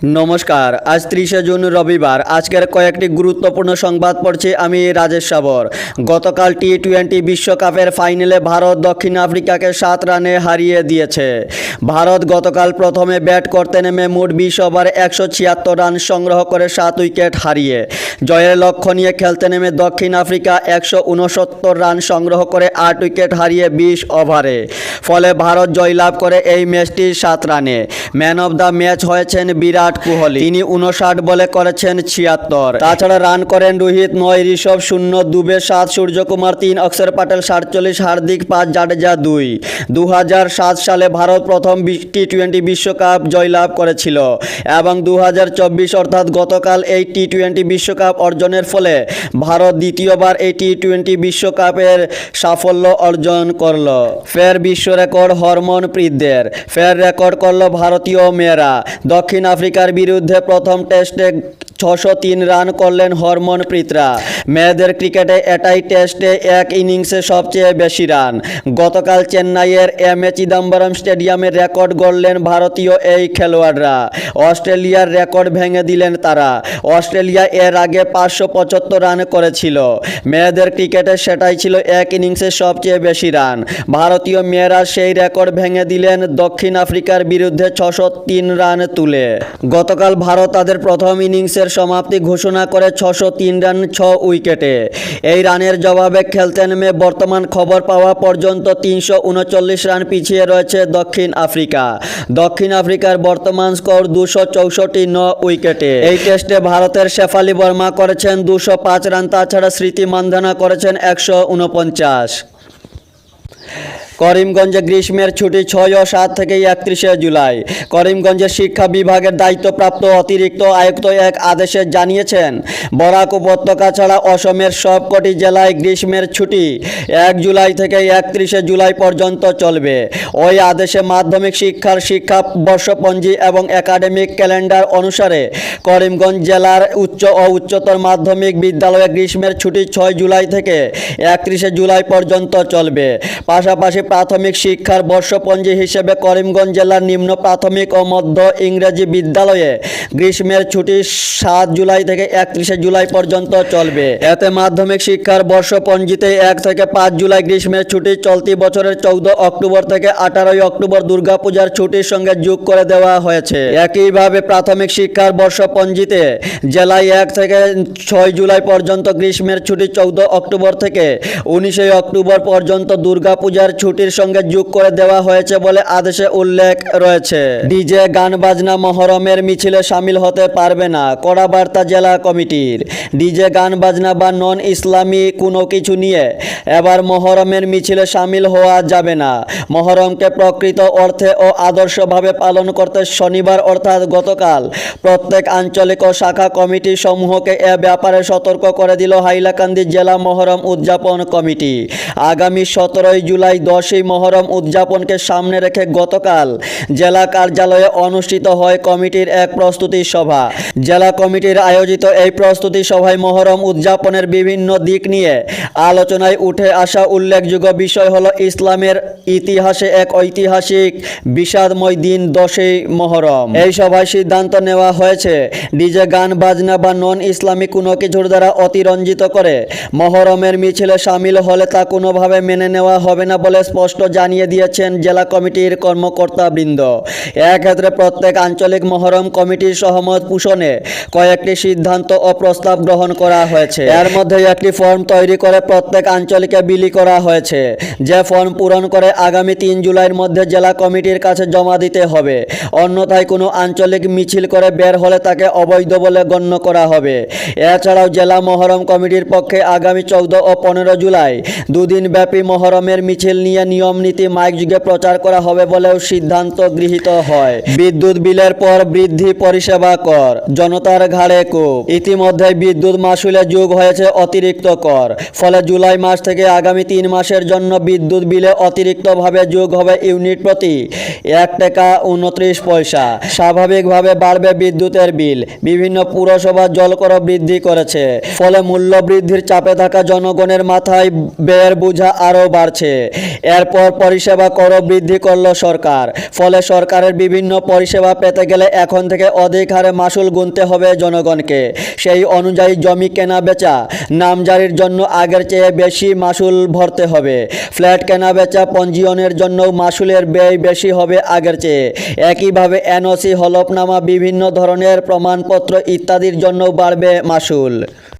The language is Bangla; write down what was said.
নমস্কার, আজ ত্রিশে জুন রবিবার। আজকের কয়েকটি গুরুত্বপূর্ণ সংবাদ পড়ছি আমি রাজেশ সাবর। গতকাল টি টোয়েন্টি বিশ্বকাপের ফাইনালে ভারত দক্ষিণ আফ্রিকাকে সাত রানে হারিয়ে দিয়েছে। ভারত গতকাল প্রথমে ব্যাট করতে নেমে মোট বিশ ওভার একশো ছিয়াত্তর রান সংগ্রহ করে সাত উইকেট হারিয়ে। জয়ের লক্ষ্য নিয়ে খেলতে নেমে দক্ষিণ আফ্রিকা একশো উনসত্তর রান সংগ্রহ করে আট উইকেট হারিয়ে বিশ ওভারে। ফলে ভারত জয়লাভ করে এই ম্যাচটি সাত রানে। ম্যান অফ দ্য ম্যাচ হয়েছেন বিরাট কোহলি। তিনি উনষাট বলে করেছেন ছিয়াত্তর। তাছাড়া রান করেন রোহিত নয় ঋষভ, শূন্য, দুবে সাত, সূর্যকুমার তিন, অক্ষর পাটেল সাতচল্লিশ, হার্দিক পাঁচ, জাডেজা দুই। দু সালে ভারত প্রথম টি টোয়েন্টি বিশ্বকাপ জয়লাভ করেছিল এবং দু হাজার চব্বিশ অর্থাৎ গতকাল এই টি টোয়েন্টি বিশ্বকাপ অর্জনের ফলে ভারত দ্বিতীয়বার এই টি টোয়েন্টি বিশ্বকাপের সাফল্য অর্জন করল। ফের বিশ্ব রেকর্ড হরমনপ্রীতদের ফের রেকর্ড করল ভারতীয় মেয়েরা। দক্ষিণ আফ্রিকার বিরুদ্ধে প্রথম টেস্টে ছশো তিন রান করলেন হরমনপ্রীতরা মেয়েদের ক্রিকেটে এটাই টেস্টে এক ইনিংসে সবচেয়ে বেশি রান। গতকাল চেন্নাইয়ের এম এ চিদম্বরম স্টেডিয়ামে রেকর্ড গড়লেন ভারতীয় এই খেলোয়াড়রা। অস্ট্রেলিয়ার রেকর্ড ভেঙে দিলেন তারা। অস্ট্রেলিয়া এর আগে পাঁচশো পঁচাত্তর রান করেছিল। মেয়েদের ক্রিকেটে সেটাই ছিল এক ইনিংসে সবচেয়ে বেশি রান। ভারতীয় মেয়েরা সেই রেকর্ড ভেঙে দিলেন দক্ষিণ আফ্রিকার বিরুদ্ধে ছশো তিন রান তুলে। গতকাল ভারত তাদের প্রথম ইনিংসের সমাপ্তি ঘোষণা করে ছশো তিন রান, ছ উইকেটে। এই রানের জবাবে খেলতে নেমে বর্তমান খবর পাওয়া পর্যন্ত তিনশো উনচল্লিশ রান পিছিয়ে রয়েছে দক্ষিণ আফ্রিকা। দক্ষিণ আফ্রিকার বর্তমান স্কোর দুশো চৌষট্টি, ন উইকেটে। এই টেস্টে ভারতের শেফালি বর্মা করেছেন দুশো পাঁচ রান, তাছাড়া স্মৃতি মান্ধানা করেছেন একশো উনপঞ্চাশ। করিমগঞ্জে গ্রীষ্মের ছুটি ছয় ও সাত থেকে একত্রিশে জুলাই। করিমগঞ্জের শিক্ষা বিভাগের দায়িত্বপ্রাপ্ত অতিরিক্ত আয়ুক্ত এক আদেশে জানিয়েছেন, বরাক উপত্যকা ছাড়া অসমের সবকটি জেলায় গ্রীষ্মের ছুটি এক জুলাই থেকে একত্রিশে জুলাই পর্যন্ত চলবে। ওই আদেশে মাধ্যমিক শিক্ষার শিক্ষা বর্ষপঞ্জি এবং একাডেমিক ক্যালেন্ডার অনুসারে করিমগঞ্জ জেলার উচ্চ ও উচ্চতর মাধ্যমিক বিদ্যালয়ে গ্রীষ্মের ছুটি ছয় জুলাই থেকে একত্রিশে জুলাই পর্যন্ত চলবে। পাশাপাশি প্রাথমিক শিক্ষার বর্ষপঞ্জি হিসেবে করিমগঞ্জ জেলার নিম্ন প্রাথমিক ও মধ্য ইংরেজি বিদ্যালয়ে গ্রীষ্মের ছুটি সাত জুলাই থেকে একত্রিশে জুলাই পর্যন্ত চলবে। এতে মাধ্যমিক শিক্ষার বর্ষপঞ্জিতে এক থেকে পাঁচ জুলাই গ্রীষ্মের ছুটি চলতি বছরের চৌদ্দ অক্টোবর থেকে আঠারোই অক্টোবর দুর্গাপূজার ছুটির সঙ্গে যোগ করে দেওয়া হয়েছে। একইভাবে প্রাথমিক শিক্ষার বর্ষপঞ্জিতে জেলায় এক থেকে ছয় জুলাই পর্যন্ত গ্রীষ্মের ছুটি চৌদ্দ অক্টোবর থেকে উনিশে অক্টোবর পর্যন্ত দুর্গাপূজার ছুটির সঙ্গে যোগ করে দেওয়া হয়েছে বলে আদেশে উল্লেখ রয়েছে। ডিজে গান বাজনা মহরমের মিছিলে সামিল হতে পারবে না কড়া বার্তা জেলা কমিটির। ডিজে গান বাজনা বা নন ইসলামী কোনো কিছু নিয়ে এবার মহরমের মিছিলে সামিল হওয়া যাবে না। মহরমকে প্রকৃত অর্থে ও আদর্শভাবে পালন করতে শনিবার অর্থাৎ গতকাল প্রত্যেক আঞ্চলিক ও শাখা কমিটি সমূহকে এ ব্যাপারে সতর্ক করে দিল হাইলাকান্দি জেলা মহরম উদযাপন কমিটি। আগামী সতেরোই জুলাই দশই মহরম উদযাপনকে সামনে রেখে গতকাল জেলা কার্যালয়ে অনুষ্ঠিত হয় কমিটির এক প্রস্তুতি সভা। জেলা কমিটির আয়োজিত এই প্রস্তুতি সভায় মহরম উদযাপনের বিভিন্ন দিক নিয়ে আলোচনায় উঠে আসা উল্লেখযোগ্য বিষয় হলো ইসলামের ইতিহাসে এক ঐতিহাসিক বিষাদময় দিন দশই মহরম। এই সভায় সিদ্ধান্ত নেওয়া হয়েছে, ডিজে গান, বাজনা বা নন ইসলামিক কোনো কিছুর দ্বারা অতিরঞ্জিত করে মহরমের মিছিলে সামিল হলে তা কোনোভাবে মেনে নেওয়া হবে না বলে স্পষ্ট জানিয়ে দিয়েছেন জেলা কমিটির কর্মকর্তাবৃন্দ। এক্ষেত্রে প্রত্যেক আঞ্চলিক মহরম কমিটির সহমত পোষণে কয়েকটি সিদ্ধান্ত ও প্রস্তাব গ্রহণ করা হয়েছে। এর মধ্যে একটি ফর্ম তৈরি করে প্রত্যেক আঞ্চলিকে বিলি করা হয়েছে। যে ফর্ম পূরণ করে আগামী তিন জুলাইয়ের মধ্যে জেলা কমিটির কাছে জমা দিতে হবে। অন্যথায় কোনো আঞ্চলিক মিছিল করে বের হলে তাকে অবৈধ বলে গণ্য করা হবে। এছাড়াও জেলা মহরম কমিটির পক্ষে আগামী চৌদ্দ ও পনেরো জুলাই দুদিন ব্যাপী মহরমের মিছিল নিয়ে নিয়ম নীতি মাইক যুগে প্রচার করা হবে বলেও সিদ্ধান্ত গৃহীত হয়। বিদ্যুৎ বিলের পর বৃদ্ধি পরিষেবা কর, জনতার ঘাড়ে কূপ। ইতিমধ্যে বিদ্যুৎ মাসুলে যোগ হয়েছে অতিরিক্ত কর, ফলে জুলাই মাস থেকে আগামী তিন মাসের জন্য বিদ্যুৎ বিলে অতিরিক্তভাবে যোগ হবে ইউনিট প্রতি এক টাকা উনত্রিশ পয়সা। স্বাভাবিকভাবে বাড়বে বিদ্যুতের বিল, বিভিন্ন পুরসভা জলকর বৃদ্ধি করেছে, ফলে মূল্য বৃদ্ধির চাপে থাকা জনগণের মাথায় ব্যয়ের বোঝা আরও বাড়ছে। এরপর পরিষেবা কর, বৃদ্ধি করল সরকার। ফলে সরকারের বিভিন্ন পরিষেবা পেতে গেলে এখন থেকে অধিক হারে মাসুল গুনতে হবে জনগণকে। সেই অনুযায়ী জমি কেনা বেচা নামজারির জন্য আগের চেয়ে বেশি মাসুল ভরতে হবে। ফ্ল্যাট কেনা বেচা পঞ্জীয়নের জন্য মাসুলের ব্যয় বেশি হবে আগের চেয়ে। একইভাবে এনওসি, হলফনামা, বিভিন্ন ধরনের প্রমাণপত্র ইত্যাদির জন্য বাড়বে মাসুল।